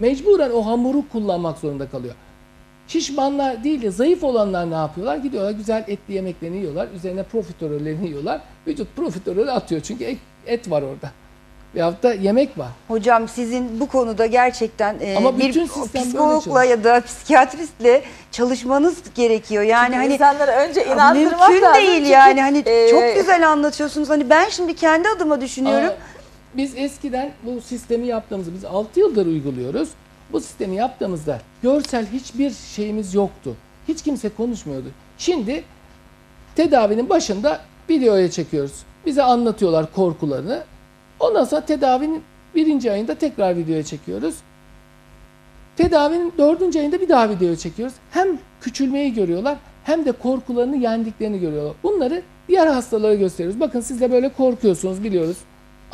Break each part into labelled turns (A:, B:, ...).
A: mecburen o hamuru kullanmak zorunda kalıyor. Şişmanlar değil de zayıf olanlar ne yapıyorlar? Gidiyorlar güzel etli yemeklerini yiyorlar. Üzerine profiterollerini yiyorlar. Vücut profiterolü atıyor çünkü et, var orada. Veyahut da yemek var.
B: Hocam sizin bu konuda gerçekten e,
A: Ama
B: bir psikologla ya da psikiyatristle çalışmanız gerekiyor. Yani hani
C: insanları önce inandırmak
B: mümkün
C: lazım.
B: değil
C: Çünkü,
B: yani hani
C: e,
B: çok güzel anlatıyorsunuz. Hani ben şimdi kendi adıma düşünüyorum.
A: Biz eskiden bu sistemi yaptığımızda biz 6 yıldır uyguluyoruz. Bu sistemi yaptığımızda görsel hiçbir şeyimiz yoktu. Hiç kimse konuşmuyordu. Şimdi tedavinin başında videoya çekiyoruz. Bize anlatıyorlar korkularını. Ondan sonra tedavinin birinci ayında tekrar videoya çekiyoruz. Tedavinin dördüncü ayında bir daha videoya çekiyoruz. Hem küçülmeyi görüyorlar hem de korkularını yendiklerini görüyorlar. Bunları diğer hastalara gösteriyoruz. Bakın siz de böyle korkuyorsunuz biliyoruz.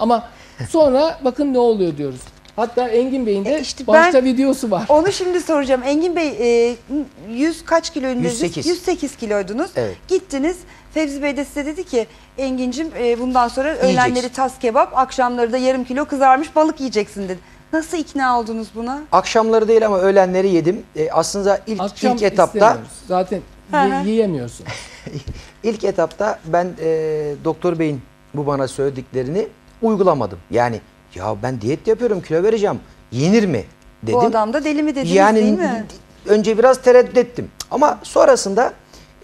A: Ama sonra bakın ne oluyor diyoruz. Hatta Engin Bey'in de
B: E işte
A: başta videosu var.
B: Onu şimdi soracağım. Engin Bey e, 100 kaç kiloydunuz?
D: 108.
B: 108 kiloydunuz.
D: Evet.
B: Gittiniz. Fevzi Bey de size dedi ki Engin'cim e, bundan sonra öğlenleri tas kebap, akşamları da yarım kilo kızarmış balık yiyeceksin dedi. Nasıl ikna oldunuz buna?
D: Akşamları değil ama öğlenleri yedim. E, aslında ilk
A: Akşam
D: ilk etapta.
A: Zaten yiyemiyorsun.
D: ilk etapta ben e, doktor beyin bu bana söylediklerini uygulamadım. Yani ya ben diyet yapıyorum kilo vereceğim. Yenir mi dedim.
B: Bu adam da deli mi dediniz
D: yani
B: değil mi?
D: önce biraz tereddüt ettim. Ama sonrasında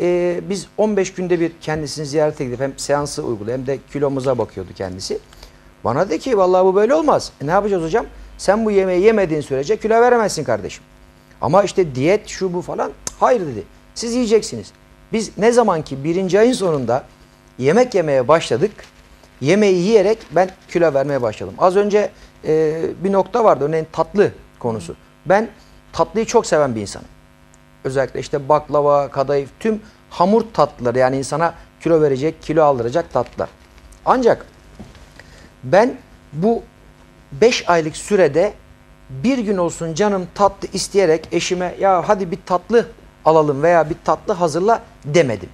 D: e, biz 15 günde bir kendisini ziyarete gidip hem seansı uyguluyor hem de kilomuza bakıyordu kendisi. Bana dedi ki vallahi bu böyle olmaz. E, ne yapacağız hocam? Sen bu yemeği yemediğin sürece kilo veremezsin kardeşim. Ama işte diyet şu bu falan. Hayır dedi. Siz yiyeceksiniz. Biz ne zaman ki birinci ayın sonunda yemek yemeye başladık. Yemeği yiyerek ben kilo vermeye başladım. Az önce e, bir nokta vardı örneğin tatlı konusu. Ben tatlıyı çok seven bir insanım. Özellikle işte baklava, kadayıf tüm hamur tatlıları yani insana kilo verecek, kilo aldıracak tatlılar. Ancak ben bu 5 aylık sürede bir gün olsun canım tatlı isteyerek eşime ya hadi bir tatlı alalım veya bir tatlı hazırla demedim.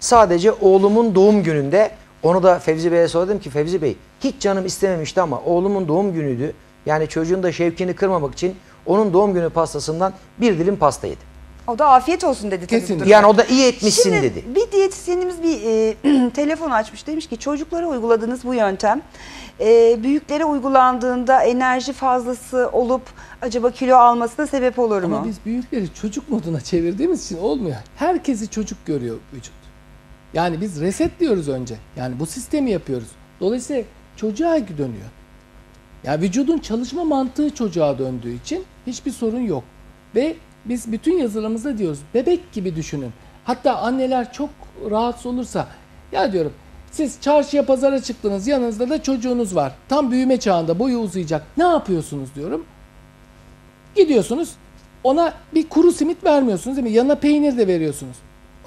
D: Sadece oğlumun doğum gününde onu da Fevzi Bey'e söyledim ki Fevzi Bey hiç canım istememişti ama oğlumun doğum günüydü. Yani çocuğun da şevkini kırmamak için onun doğum günü pastasından bir dilim pasta yedim.
B: O da afiyet olsun dedi tabii.
A: Kesinlikle.
D: Yani o da iyi etmişsin
B: Şimdi
D: dedi.
B: bir diyetisyenimiz bir e, telefon açmış. Demiş ki çocuklara uyguladığınız bu yöntem e, büyüklere uygulandığında enerji fazlası olup acaba kilo almasına sebep olur mu?
A: Ama biz büyükleri çocuk moduna çevirdiğimiz için olmuyor. Herkesi çocuk görüyor vücut. Yani biz reset diyoruz önce. Yani bu sistemi yapıyoruz. Dolayısıyla çocuğa dönüyor. Yani vücudun çalışma mantığı çocuğa döndüğü için hiçbir sorun yok. Ve biz bütün yazılarımızda diyoruz bebek gibi düşünün. Hatta anneler çok rahatsız olursa ya diyorum siz çarşıya pazara çıktınız yanınızda da çocuğunuz var. Tam büyüme çağında boyu uzayacak. Ne yapıyorsunuz diyorum. Gidiyorsunuz ona bir kuru simit vermiyorsunuz değil mi? Yanına peynir de veriyorsunuz.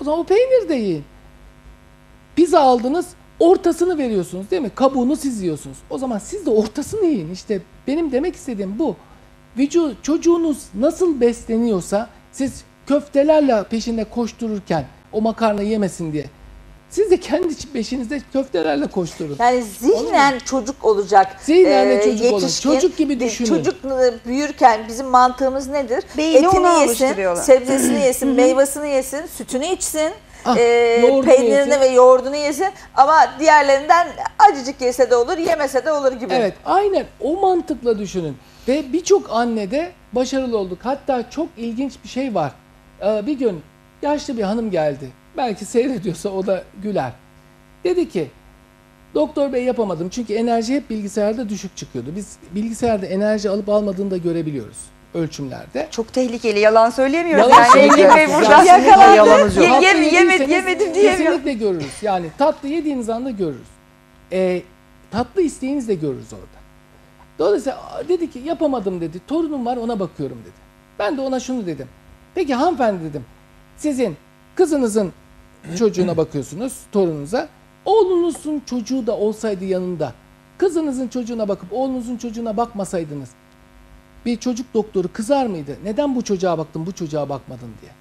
A: O zaman o peynir de yiyin. Pizza aldınız ortasını veriyorsunuz değil mi? Kabuğunu siz yiyorsunuz. O zaman siz de ortasını yiyin. İşte benim demek istediğim bu. Vücut, çocuğunuz nasıl besleniyorsa siz köftelerle peşinde koştururken o makarna yemesin diye. Siz de kendi peşinizde köftelerle koşturun.
C: Yani zihnen çocuk olacak.
A: Zihnen de
C: Ee,
A: çocuk olun.
C: yetişkin,
A: Çocuk gibi düşünün.
C: Çocuk e, büyürken bizim mantığımız nedir?
B: Beyni
C: Etini yesin, sebzesini yesin, meyvasını yesin, sütünü içsin.
A: Ah,
C: e, peynirini
A: yesin.
C: ve yoğurdunu yesin ama diğerlerinden acıcık yese de olur, yemese de olur gibi.
A: Evet aynen o mantıkla düşünün. Ve birçok anne de başarılı olduk. Hatta çok ilginç bir şey var. Ee, bir gün yaşlı bir hanım geldi. Belki seyrediyorsa o da güler. Dedi ki doktor bey yapamadım çünkü enerji hep bilgisayarda düşük çıkıyordu. Biz bilgisayarda enerji alıp almadığını da görebiliyoruz ölçümlerde.
B: Çok tehlikeli yalan söyleyemiyoruz.
A: Yalan
B: yani Engin Bey yakalandı. Ye-
A: Tatlı
B: yem- yemedim, yemedim diyemiyor.
A: Kesinlikle görürüz. Yani tatlı yediğiniz anda görürüz. Ee, tatlı isteğinizi de görürüz orada. Dolayısıyla dedi ki yapamadım dedi. Torunum var ona bakıyorum dedi. Ben de ona şunu dedim. Peki hanımefendi dedim. Sizin kızınızın çocuğuna bakıyorsunuz, torununuza. Oğlunuzun çocuğu da olsaydı yanında. Kızınızın çocuğuna bakıp oğlunuzun çocuğuna bakmasaydınız. Bir çocuk doktoru kızar mıydı? Neden bu çocuğa baktın, bu çocuğa bakmadın diye.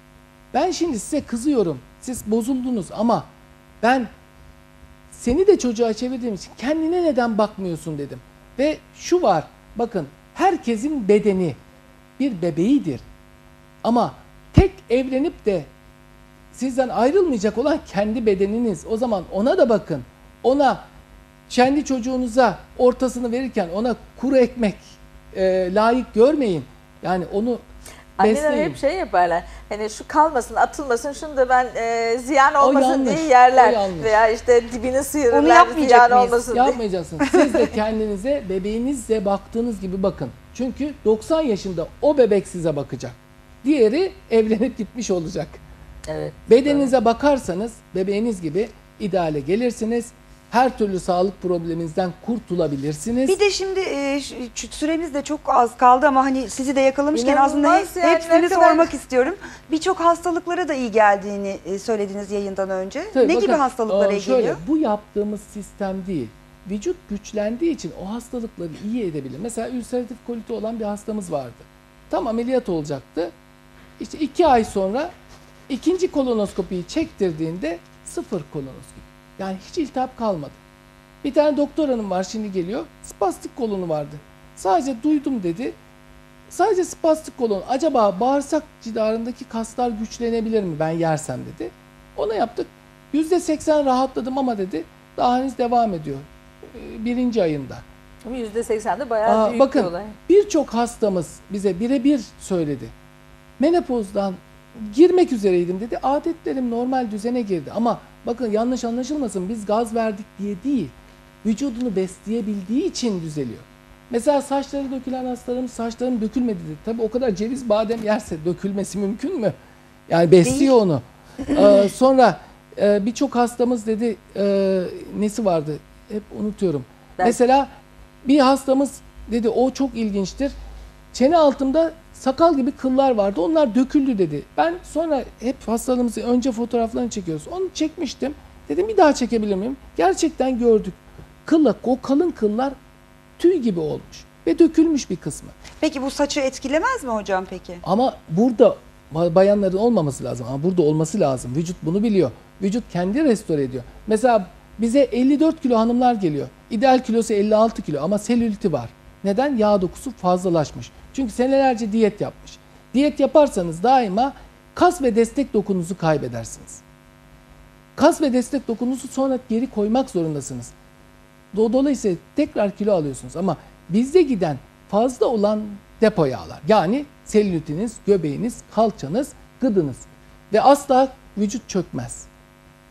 A: Ben şimdi size kızıyorum. Siz bozuldunuz ama ben seni de çocuğa çevirdiğim için kendine neden bakmıyorsun dedim. Ve şu var bakın herkesin bedeni bir bebeğidir. Ama tek evlenip de sizden ayrılmayacak olan kendi bedeniniz. O zaman ona da bakın. Ona kendi çocuğunuza ortasını verirken ona kuru ekmek e, layık görmeyin. Yani onu
C: Anneler
A: besleyin.
C: hep şey yaparlar. Hani şu kalmasın, atılmasın, şunu da ben e, ziyan
A: O
C: olmasın
A: yanlış,
C: diye yerler. Veya işte dibini sıyırırlar,
B: Onu yapmayacak
C: ziyan
B: mıyız?
C: olmasın diye.
A: Yapmayacaksınız. Siz de kendinize bebeğinizle baktığınız gibi bakın. Çünkü 90 yaşında o bebek size bakacak. Diğeri evlenip gitmiş olacak.
C: Evet.
A: Bedeninize bakarsanız bebeğiniz gibi ideale gelirsiniz. Her türlü sağlık probleminizden kurtulabilirsiniz.
B: Bir de şimdi e, süremiz de çok az kaldı ama hani sizi de yakalamışken aslında
C: İnanılmaz
B: hep,
C: yani,
B: hepsini
C: kadar-
B: sormak istiyorum. Birçok hastalıklara da iyi geldiğini e, söylediniz yayından önce.
A: Tabii
B: ne
A: bakın,
B: gibi hastalıklara
A: aa,
B: iyi
A: şöyle,
B: geliyor?
A: Bu yaptığımız sistem değil. Vücut güçlendiği için o hastalıkları iyi edebilir. Mesela ülseratif koliti olan bir hastamız vardı. Tam ameliyat olacaktı. İşte iki ay sonra ikinci kolonoskopiyi çektirdiğinde sıfır kolonoskopi. Yani hiç iltihap kalmadı. Bir tane doktor hanım var şimdi geliyor. Spastik kolonu vardı. Sadece duydum dedi. Sadece spastik kolon. Acaba bağırsak cidarındaki kaslar güçlenebilir mi ben yersem dedi. Ona yaptık. %80 rahatladım ama dedi daha henüz devam ediyor. Ee, Birinci ayında.
C: Ama %80 de bayağı
A: Aa,
C: büyük
A: bakın
C: bir olay.
A: birçok hastamız bize birebir söyledi. Menopozdan girmek üzereydim dedi. Adetlerim normal düzene girdi. Ama bakın yanlış anlaşılmasın biz gaz verdik diye değil. Vücudunu besleyebildiği için düzeliyor. Mesela saçları dökülen hastalarımız saçlarım dökülmedi dedi. Tabii o kadar ceviz badem yerse dökülmesi mümkün mü? Yani besliyor
B: Değil.
A: onu. Ee, sonra e, birçok hastamız dedi e, nesi vardı? Hep unutuyorum.
C: Ben-
A: Mesela bir hastamız dedi o çok ilginçtir. Çene altımda sakal gibi kıllar vardı. Onlar döküldü dedi. Ben sonra hep hastalarımızı önce fotoğraflarını çekiyoruz. Onu çekmiştim. Dedim bir daha çekebilir miyim? Gerçekten gördük. Kılla, o kalın kıllar tüy gibi olmuş ve dökülmüş bir kısmı.
B: Peki bu saçı etkilemez mi hocam peki?
A: Ama burada ba- bayanların olmaması lazım. Ama burada olması lazım. Vücut bunu biliyor. Vücut kendi restore ediyor. Mesela bize 54 kilo hanımlar geliyor. İdeal kilosu 56 kilo ama selüliti var. Neden? Yağ dokusu fazlalaşmış. Çünkü senelerce diyet yapmış. Diyet yaparsanız daima kas ve destek dokunuzu kaybedersiniz. Kas ve destek dokunuzu sonra geri koymak zorundasınız. Do- Dolayısıyla tekrar kilo alıyorsunuz ama bizde giden fazla olan depo yağlar. Yani selülitiniz, göbeğiniz, kalçanız, gıdınız. Ve asla vücut çökmez.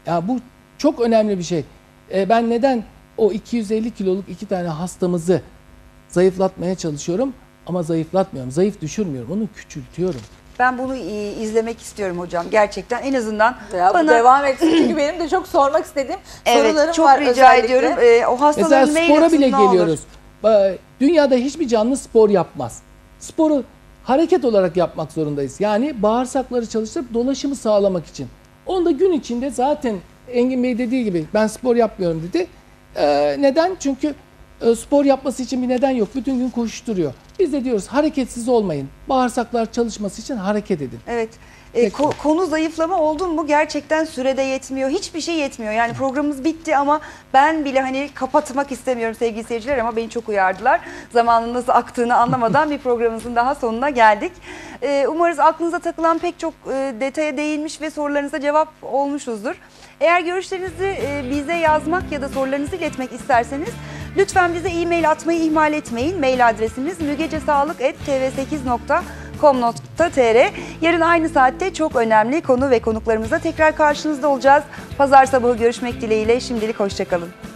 A: Ya bu çok önemli bir şey. E, ben neden o 250 kiloluk iki tane hastamızı zayıflatmaya çalışıyorum ama zayıflatmıyorum. Zayıf düşürmüyorum. Onu küçültüyorum.
B: Ben bunu e, izlemek istiyorum hocam gerçekten. En azından
C: Ya
B: bana
C: devam etsin çünkü benim de çok sormak istediğim sorularım
B: evet çok
C: var
B: rica
C: özellikle.
B: ediyorum. E, o
A: Mesela
B: hastaların mail
A: spora bile
B: olur.
A: geliyoruz. Ba- Dünyada hiçbir canlı spor yapmaz. Sporu hareket olarak yapmak zorundayız. Yani bağırsakları çalıştırıp dolaşımı sağlamak için. Onu da gün içinde zaten Engin Bey dediği gibi ben spor yapmıyorum dedi. Ee, neden? Çünkü e, spor yapması için bir neden yok. Bütün gün koşturuyor. Biz de diyoruz hareketsiz olmayın. Bağırsaklar çalışması için hareket edin.
B: Evet. E, ko- konu zayıflama oldu mu gerçekten sürede yetmiyor. Hiçbir şey yetmiyor. Yani programımız bitti ama ben bile hani kapatmak istemiyorum sevgili seyirciler ama beni çok uyardılar. Zamanın nasıl aktığını anlamadan bir programımızın daha sonuna geldik. E, umarız aklınıza takılan pek çok e, detaya değinmiş ve sorularınıza cevap olmuşuzdur. Eğer görüşlerinizi e, bize yazmak ya da sorularınızı iletmek isterseniz lütfen bize e-mail atmayı ihmal etmeyin. Mail adresimiz mügecesağlık.tv8.com.tr Yarın aynı saatte çok önemli konu ve konuklarımızla tekrar karşınızda olacağız. Pazar sabahı görüşmek dileğiyle şimdilik hoşçakalın.